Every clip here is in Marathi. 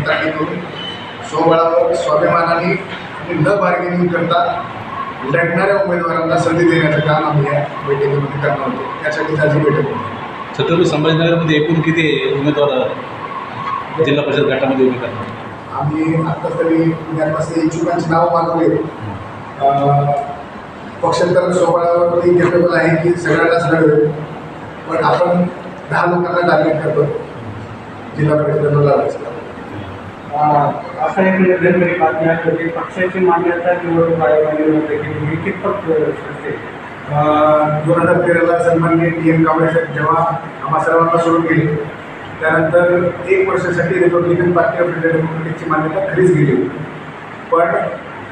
त्यांनी स्वबळावर स्वाभिमानाने आणि न बार्गेनिंग करता लढणाऱ्या उमेदवारांना संधी देण्याचं काम आम्ही या बैठकीमध्ये करणार होतो त्यासाठी माझी बैठक. होती छत्रपती संभाजीनगरमध्ये एकूण किती उमेदवार जिल्हा परिषद गटामध्ये उभे करणार आम्ही आत्ताच तरी पुण्यापासून इच्छुकांची नावं मागवले पक्षांतर स्वबळावरती केपेबल आहे की सगळ्यांनाच लढवेल पण आपण दहा लोकांना टार्गेट करतो जिल्हा परिषदेला लावायचं. असा एक निर्णय बातमी आहे की पक्षाची मान्यता निवडणूक आयोगाने रद्द ही कितपत सत्य दोन हजार तेराला सन्माननीय डी एम कांबळे साहेब जेव्हा आम्हा सर्वांना सोडून गेले त्यानंतर एक वर्षासाठी रिपब्लिकन पार्टी ऑफ इंडिया डेमोक्रेटिकची मान्यता खरीच गेली होती. पण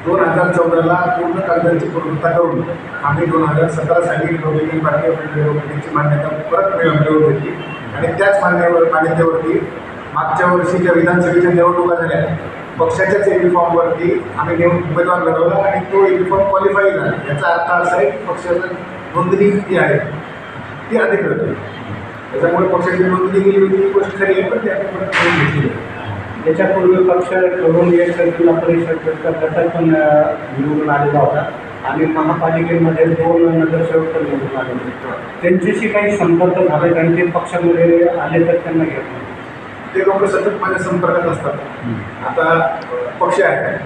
दोन हजार चौदाला पूर्ण कागदांची पूर्णता करून आम्ही दोन हजार सतरा साली रिपब्लिकन पार्टी ऑफ इंडिया डेमोक्रेटिकची मान्यता परत मिळवून मिळवून घेतली आणि त्याच मान्यवर मान्यतेवरती मागच्या वर्षीच्या विधानसभेच्या निवडणुका झाल्या. पक्षाच्याच युनिफॉर्मवरती आम्ही नेम उमेदवार लढवला आणि तो युनिफॉर्म क्वालिफाई झाला. याचा अर्थ असा आहे पक्षाचं नोंदणी जी आहे. ती अधिकृत आहे त्याच्यामुळे पक्षाची नोंदणी केली होती ही गोष्ट खरी आहे पण ती आपण करून घेतली आहे. पक्ष पक्षाकडून एक जिल्हा परिषद गटात पण निवडून आलेला होता. आणि महापालिकेमध्ये दोन नगरसेवक पण निवडून आले होते. त्यांच्याशी काही संपर्क झाले आणि ते पक्षामध्ये आले तर त्यांना घेत नाही ते लोक सतत माझ्या संपर्कात असतात. आता पक्ष आहे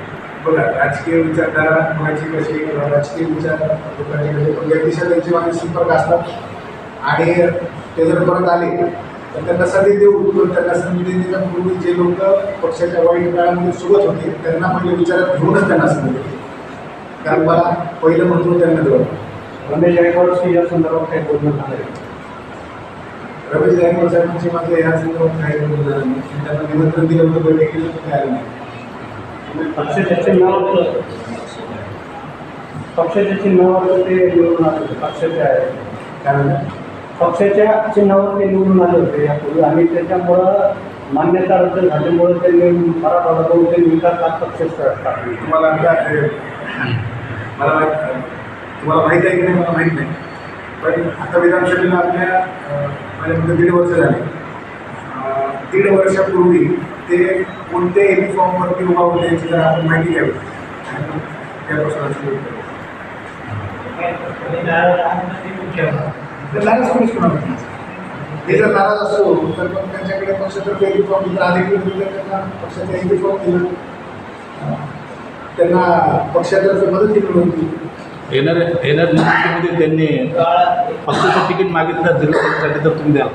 बघा राजकीय विचारधारा कोणाची कशी राजकीय विचार लोकांचे कसे पण या दिशा त्यांचे माझे संपर्क असतात. आणि ते जर परत आले तर त्यांना संधी देऊ पण त्यांना संधी देण्याच्या पूर्वी जे लोक पक्षाच्या वाईट काळामध्ये सोबत होते त्यांना पहिले विचारात घेऊनच त्यांना संधी देते कारण मला पहिलं महत्त्व त्यांना दिलं रमेश गायकवाडशी या संदर्भात काही बोलणं झालं रमेश गायकवाड साहेबांची माझं या संदर्भात बोलणं झालं नाही. त्यांना निमंत्रण दिलं होतं बैठकीला पण ते आले नाही. पक्षाच्या चिन्हावर पक्षाच्या चिन्हावर ते निवडून आले होते पक्षाच्या काय म्हणतात पक्षाच्या चिन्हावर ते निवडून आले होते यापूर्वी. आणि त्याच्यामुळं मान्यता रद्द झाल्यामुळं त्यांनी मराठवाडा बहुतेक विकासात पक्ष टाकले. तुम्हाला मला तुम्हाला माहीत आहे की नाही? मला माहीत नाही. पण आता विधानसभेला आपल्या अ, माझ्यामध्ये दीड वर्ष झाले. दीड वर्षापूर्वी ते कोणत्या युनिफॉर्मवरती उभा होते याची जर आपण माहिती घ्यावी. त्यापासून सुरू तर नाराज कोणीच कोणाला हे जर नाराज असतो तर मग त्यांच्याकडे पक्षातर्फे युनिफॉर्म दिला अधिकृत दिलं त्यांना? पक्षाचा युनिफॉर्म दिला त्यांना पक्षातर्फे मदत केली होती येणाऱ्या येणाऱ्या निवडणुकीमध्ये त्यांनी पक्षाचं तिकीट मागितलं तर जिल्हा परिषदेसाठी तर तुम्ही द्याल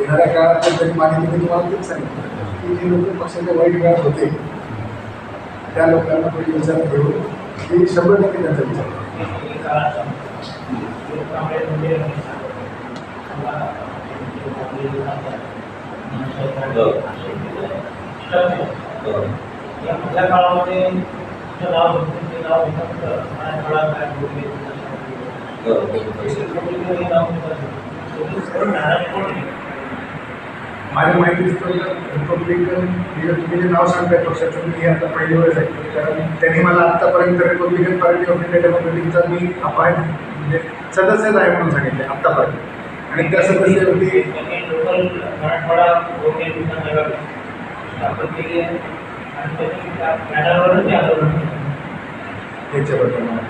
येणाऱ्या काळात त्यांनी मागितली मी तुम्हाला तेच सांगितलं. की जे लोक पक्षाच्या वाईट काळात होते त्या लोकांना पहिले विचारात घेऊन ते शंभर टक्के त्यांचा विचार. या काळामध्ये माझ्या माहितीचं रिपब्लिकन हे तुम्ही जे नाव सांगताय पक्षाचं. मी हे आता पहिली वेळेस ऐकतो कारण त्यांनी मला आत्तापर्यंत रिपब्लिकन पार्टी ऑफ इंडिया डेमोक्रेटिकचा मी अपाय म्हणजे सदस्यच आहे म्हणून सांगितले आत्तापर्यंत. आणि त्या सदस्यावरती त्यांनी याच्याबद्दल मला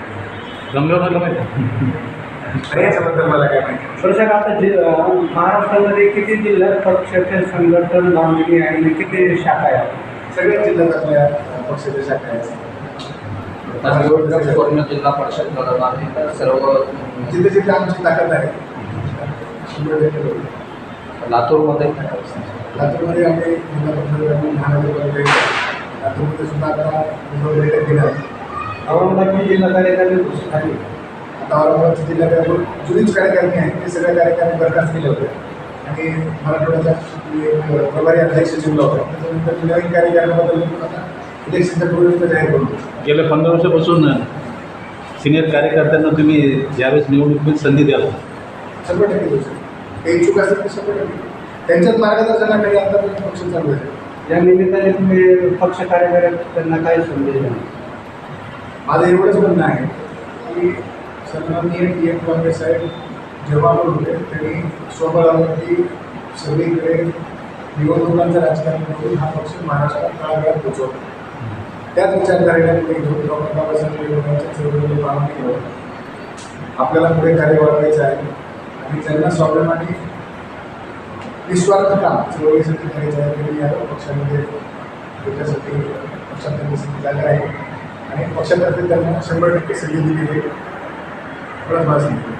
गंगावरला माहिती? याच्याबद्दल मला काय माहिती? प्रशाक आता जि महाराष्ट्रामध्ये किती जिल्ह्यात पक्षाचे संघटन बांधणी आहे आणि किती शाखा आहेत? सगळ्या जिल्ह्यात आपल्या पक्षाच्या शाखा आहेत. पूर्ण जिल्हा परिषद लढत आहे तर सर्व जिथे जिथे आमची ताकद आहे. लातूरमध्ये. लातूरमध्ये आम्ही जिल्हा परिषद महानगरपालिका लातूरमध्ये सुद्धा आता उद्धव औरंगाबादची जिल्हा कार्यकारी घोषित झाली आता औरंगाबादचे जिल्ह्यात जुनीच कार्यकारिणी आहेत ते सगळ्या कार्यकारिणी बरखास्त केले होते आणि मराठवाड्याचा प्रभारी अध्यक्ष जिल्हा होता. त्याच्यानंतर नवीन कार्यकारिणीबद्दल आता इलेक्शनच्या पूर्वीच जाहीर करू गेल्या पंधरा वर्षापासून सिनियर कार्यकर्त्यांना तुम्ही ज्यावेळेस निवडणुकीत संधी द्याल शंभर टक्के देऊ इच्छुक असेल तर शंभर टक्के. त्यांच्याच मार्गदर्शनाखाली आतापर्यंत पक्ष चालू आहे. या निमित्ताने तुम्ही पक्ष त्यांना काय संदेश द्याल? माझं एवढंच म्हणणं आहे की सन्माननीय टी एम काँग्रेस साहेब जेव्हा पण होते त्यांनी स्वबळावरती सगळीकडे निवडणुकांचं राजकारण करून हा पक्ष महाराष्ट्रात तळागाळात पोचवला. त्याच विचारधारेला पुढे घेऊन डॉक्टर बाबासाहेब आंबेडकरांच्या चळवळीला पाठिंबा आपल्याला पुढे कार्य वाढवायचं आहे. आणि ज्यांना स्वाभिमानी निस्वार्थ काम चळवळीसाठी करायचं आहे त्यांनी या पक्षामध्ये त्याच्यासाठी पक्षात त्यांनी जागा आहे. आणि पक्षातर्फे त्यांना शंभर टक्के संधी दिली आहे एवढंच मला सांगितलं